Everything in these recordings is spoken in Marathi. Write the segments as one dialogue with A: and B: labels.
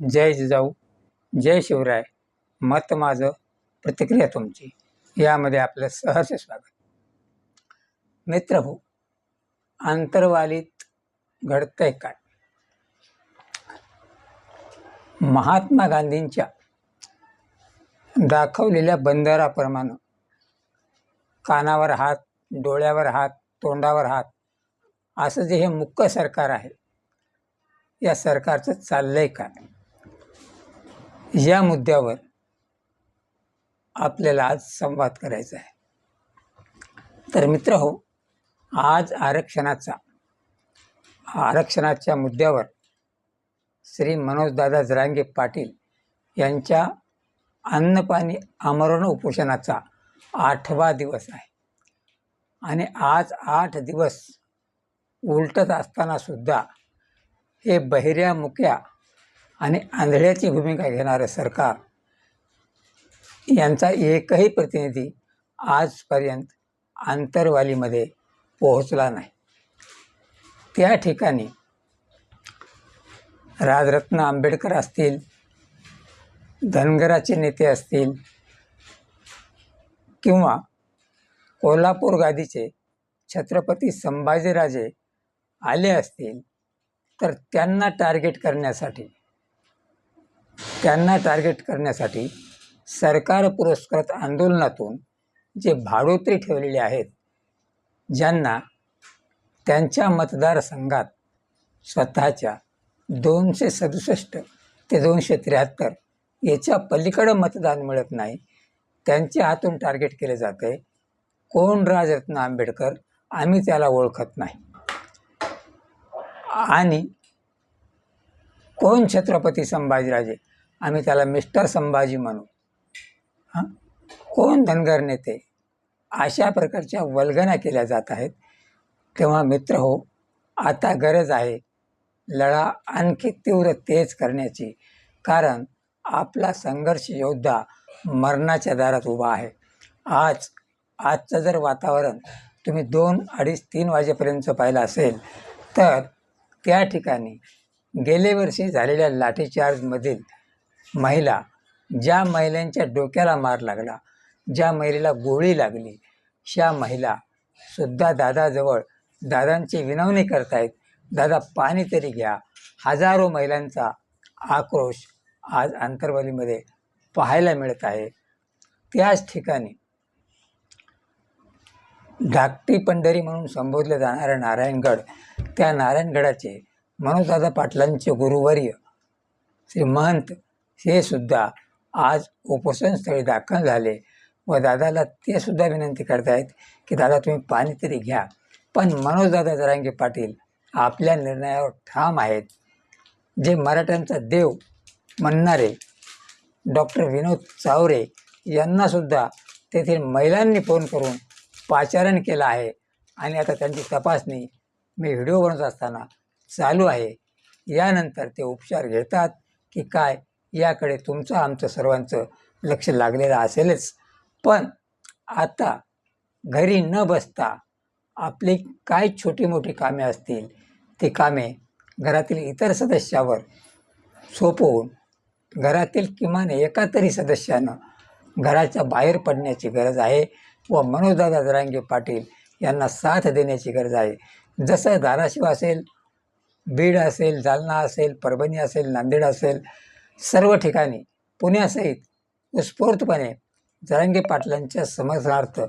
A: जय जिजाऊ जय शिवराय. मत माझं प्रतिक्रिया तुमची. यामध्ये आपलं सहर्ष स्वागत. मित्र हो आंतरवालीत घडतंय काय? महात्मा गांधींच्या दाखवलेल्या बंदराप्रमाणे कानावर हात डोळ्यावर हात तोंडावर हात असं जे हे मुक्क सरकार आहे या सरकारचं चाललंय काय या मुद्द्यावर आपल्याला आज संवाद करायचा आहे. तर मित्र हो आज आरक्षणाचा आरक्षणाच्या मुद्द्यावर श्री मनोजदादा जरांगे पाटील यांच्या अन्नपाणी आमरण उपोषणाचा आठवा दिवस आहे. आणि आज आठ दिवस उलटत असतानासुद्धा हे बहिऱ्या मुक्या आणि आंधळ्याची भूमिका घेणारं सरकार यांचा एकही प्रतिनिधी आजपर्यंत आंतरवालीमध्ये पोहोचला नाही. त्या ठिकाणी राजरत्न आंबेडकर असतील धनगराचे नेते असतील किंवा कोल्हापूर गादीचे छत्रपती संभाजीराजे आले असतील तर त्यांना टार्गेट करण्यासाठी त्यांना टार्गेट करण्यासाठी सरकार पुरस्कृत आंदोलनातून जे भाडोत्री ठेवलेले आहेत ज्यांना त्यांच्या मतदारसंघात स्वतःच्या दोनशे सदुसष्ट ते दोनशे त्र्याहत्तर याच्या पलीकडं मतदान मिळत नाही त्यांच्या हातून टार्गेट केले जाते कोण राजरत्न आंबेडकर आम्ही त्याला ओळखत नाही. आणि कोण छत्रपती संभाजीराजे? आम्ही त्याला मिस्टर संभाजी म्हणू. हां? कोण धनगर नेते? अशा प्रकारच्या वल्गना केल्या जात आहेत. तेव्हा मित्र हो आता गरज आहे लढा आणखी तीव्र तेज करण्याची कारण आपला संघर्ष योद्धा मरणाच्या दारात उभा आहे. आज आजचं जर वातावरण तुम्ही दोन अडीच तीन वाजेपर्यंत पाहिलं असेल तर त्या ठिकाणी गेले वर्षी झालेल्या लाठीचार्जमधील महिला ज्या महिलांच्या डोक्याला मार लागला ज्या महिलेला गोळी लागली त्या महिला सुद्धा दादाजवळ दादांची विनवणी करतायत दादा पाणी तरी घ्या. हजारो महिलांचा आक्रोश आज आंतरवालीमध्ये पाहायला मिळत आहे. त्याच ठिकाणी धाकटी पंढरी म्हणून संबोधले जाणारे नारायणगड त्या नारायणगडाचे मनोजदादा पाटलांचे गुरुवर्य श्री महंत हे सुद्धा आज उपोषणस्थळी दाखल झाले व दादाला ते सुद्धा विनंती करतायत की दादा तुम्ही पाणी तरी घ्या पण मनोजदादा जरांगे पाटील आपल्या निर्णयावर ठाम आहेत. जे मराठ्यांचा देव म्हणणारे डॉक्टर विनोद चावरे यांनासुद्धा तेथील महिलांनी फोन करून पाचारण केलं आहे आणि आता त्यांची तपासणी मी व्हिडिओ बनवत असताना चालू आहे. यानंतर ते उपचार घेतात की काय याकडे तुमचं आमचं सर्वांचं लक्ष लागलेलं असेलच. पण आता घरी न बसता आपली काय छोटी मोठी कामे असतील ती कामे घरातील इतर सदस्यावर सोपवून घरातील किमान एका तरी सदस्यानं घराच्या बाहेर पडण्याची गरज आहे व मनोजदादा जरांगे पाटील यांना साथ देण्याची गरज आहे. जसं धाराशिव असेल बीड असेल जालना असेल परभणी असेल नांदेड असेल सर्व ठिकाणी पुण्यासहित उत्स्फूर्तपणे जरांगे पाटलांच्या समर्थनार्थ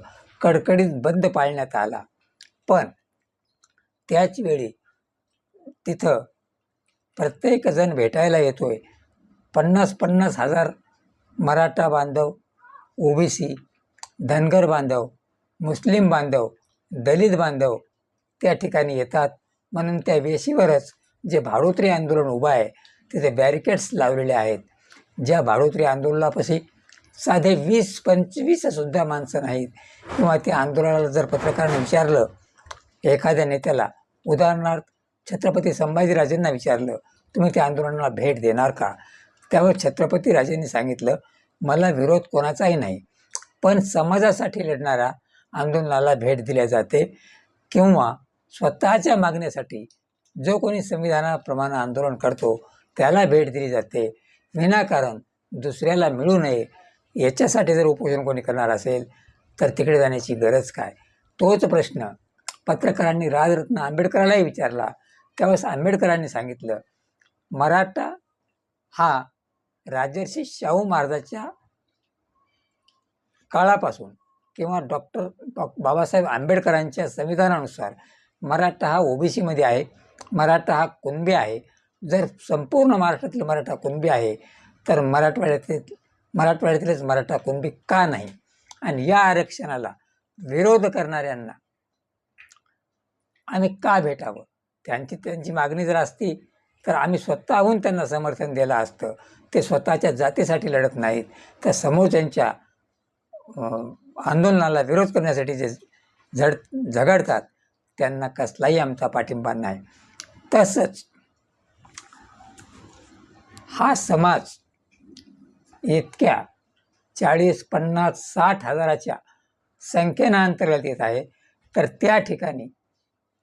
A: कडकडीत बंद पाळण्यात आला. पण त्याचवेळी तिथं प्रत्येकजण भेटायला येतोय. पन्नास पन्नास हजार मराठा बांधव ओबीसी धनगर बांधव मुस्लिम बांधव दलित बांधव त्या ठिकाणी येतात. म्हणून त्या वेशीवरच जे भाडोत्री आंदोलन उभं आहे तिथे बॅरिकेड्स लावलेले आहेत. ज्या भाडोत्री आंदोलनापाशी साधे वीस पंचवीससुद्धा माणसं नाहीत. किंवा त्या आंदोलनाला जर पत्रकारांनी विचारलं एखाद्या नेत्याला उदाहरणार्थ छत्रपती संभाजीराजेंना विचारलं तुम्ही त्या आंदोलनाला भेट देणार का? त्यावर छत्रपती राजेंनी सांगितलं मला विरोध कोणाचाही नाही. पण समाजासाठी लढणाऱ्या आंदोलनाला भेट दिल्या जाते किंवा स्वतःच्या मागण्यासाठी जो कोणी संविधानाप्रमाणे आंदोलन करतो त्याला भेट दिली जाते. विनाकारण दुसऱ्याला मिळू नये याच्यासाठी जर उपोषण कोणी करणार असेल तर तिकडे जाण्याची गरज काय? तोच प्रश्न पत्रकारांनी राजरत्न आंबेडकरालाही विचारला. त्यावेळेस आंबेडकरांनी सांगितलं मराठा हा राजर्षी शाहू महाराजाच्या काळापासून किंवा डॉक्टर डॉ बाबासाहेब आंबेडकरांच्या संविधानानुसार मराठा हा ओबीसीमध्ये आहे मराठा हा कुणबी आहे जर संपूर्ण महाराष्ट्रातील मराठा कुणबी आहे तर मराठवाड्यातील मराठवाड्यातीलच मराठा कुणबी का नाही? आणि या आरक्षणाला विरोध करणाऱ्यांना आम्ही का भेटावं? त्यांची त्यांची मागणी जर असती तर आम्ही स्वतःहून त्यांना समर्थन दिलं असतं. ते स्वतःच्या जातीसाठी लढत नाहीत. तर समोरच्यांच्या त्यांच्या आंदोलनाला विरोध करण्यासाठी जे झड झगडतात त्यांना कसलाही आमचा पाठिंबा नाही. तसंच हा समाज इतक्या चाळीस पन्नास साठ हजाराच्या संख्येनं अंतर्गत येत आहे. तर त्या ठिकाणी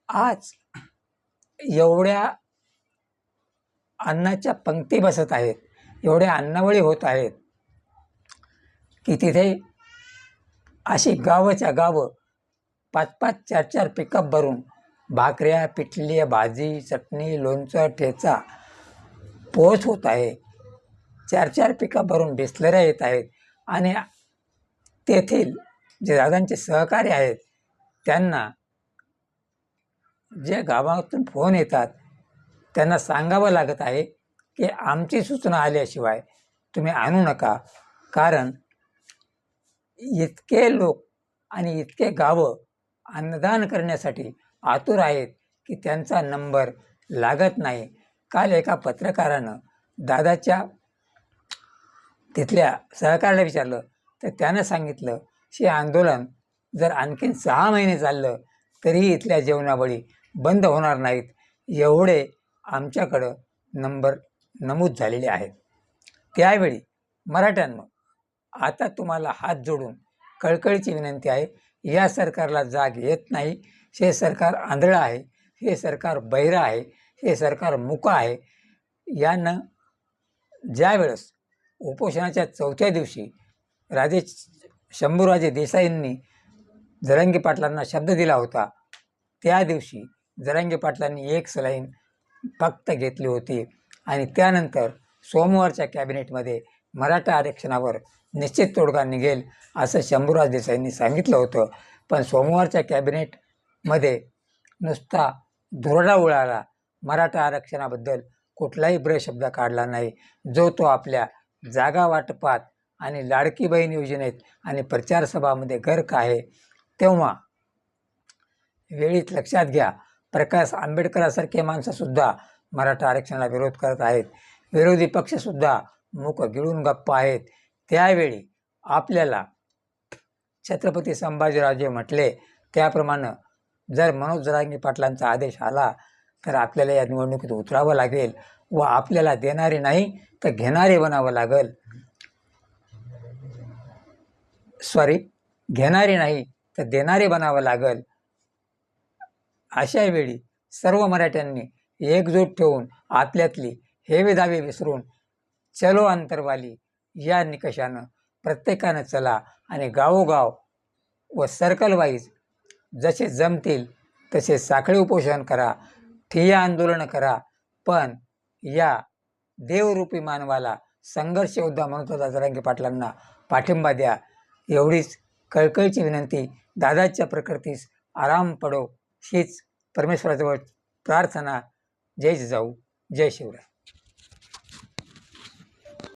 A: आज एवढ्या अन्नाच्या पंक्ती बसत आहेत एवढ्या अन्नवळी होत आहेत की तिथे अशी गावच्या गावं पाच पाच चार चार पिकअप भरून भाकऱ्या पिठली भाजी चटणी लोणचं ठेचा पोच होत आहे. चार चार पिका भरून बिसलऱ्या येत आहेत आणि तेथील जे दादांचे सहकारी आहेत त्यांना जे गावातून फोन येतात त्यांना सांगावं लागत आहे की आमची सूचना आल्याशिवाय तुम्ही आणू नका. कारण इतके लोक आणि इतके गावं अन्नदान करण्यासाठी आतुर आहेत की त्यांचा नंबर लागत नाही. काल एका पत्रकारानं दादाच्या तिथल्या सहकार्याला विचारलं. तर त्यानं सांगितलं हे आंदोलन जर आणखीन सहा महिने चाललं तरीही इथल्या जेवणावळी बंद होणार नाहीत. एवढे आमच्याकडं नंबर नमूद झालेले आहेत. त्यावेळी मराठ्यांनो आता तुम्हाला हात जोडून कळकळीची विनंती आहे या सरकारला जाग येत नाही. हे सरकार आंधळं आहे हे सरकार बहिरं आहे हे सरकार मुका आहे. यानं ज्यावेळेस उपोषणाच्या चौथ्या दिवशी राजे शंभूराजे देसाईंनी जरंगी पाटलांना शब्द दिला होता त्या दिवशी जरंगी पाटलांनी एक सलाईन फक्त घेतली होती आणि त्यानंतर सोमवारच्या कॅबिनेटमध्ये मराठा आरक्षणावर निश्चित तोडगा निघेल असं शंभूराज देसाईंनी सांगितलं होतं. पण सोमवारच्या कॅबिनेटमध्ये नुसता धुरडा उळाला मराठा आरक्षणाबद्दल कुठलाही ब्रशब्द काढला नाही. जो तो आपल्या जागा वाटपात आणि लाडकी बहीण योजनेत आणि प्रचार सभामध्ये गर्क आहे तेव्हा वेळीत लक्षात घ्या प्रकाश आंबेडकरासारखे माणसंसुद्धा मराठा आरक्षणाला विरोध करत आहेत. विरोधी पक्षसुद्धा मुख गिळून गप्प आहेत. त्यावेळी आपल्याला छत्रपती संभाजीराजे म्हटले त्याप्रमाणे जर मनोज जरांगी पाटलांचा आदेश आला तर आपल्याला या निवडणुकीत उतरावं लागेल व आपल्याला देणारे नाही तर घेणारे बनावं लागेल. सॉरी घेणारे नाही तर देणारे बनावं लागेल. अशा वेळी सर्व मराठ्यांनी एकजूट ठेवून आतल्यातली हेवे दावे विसरून चलो अंतरवाली या निकषानं प्रत्येकानं चला आणि गावोगाव व सर्कल वाईज जसे जमतील तसे साखळी उपोषण करा. ठिय आंदोलन करा. पण या देवरूपी मानवाला संघर्ष योद्धा म्हणून जरांगी पाटलांना पाठिंबा द्या. एवढीच कळकळीची विनंती. दादाच्या प्रकृतीस आराम पडो. हीच परमेश्वराजवळ प्रार्थना. जय जाऊ जय शिवराय.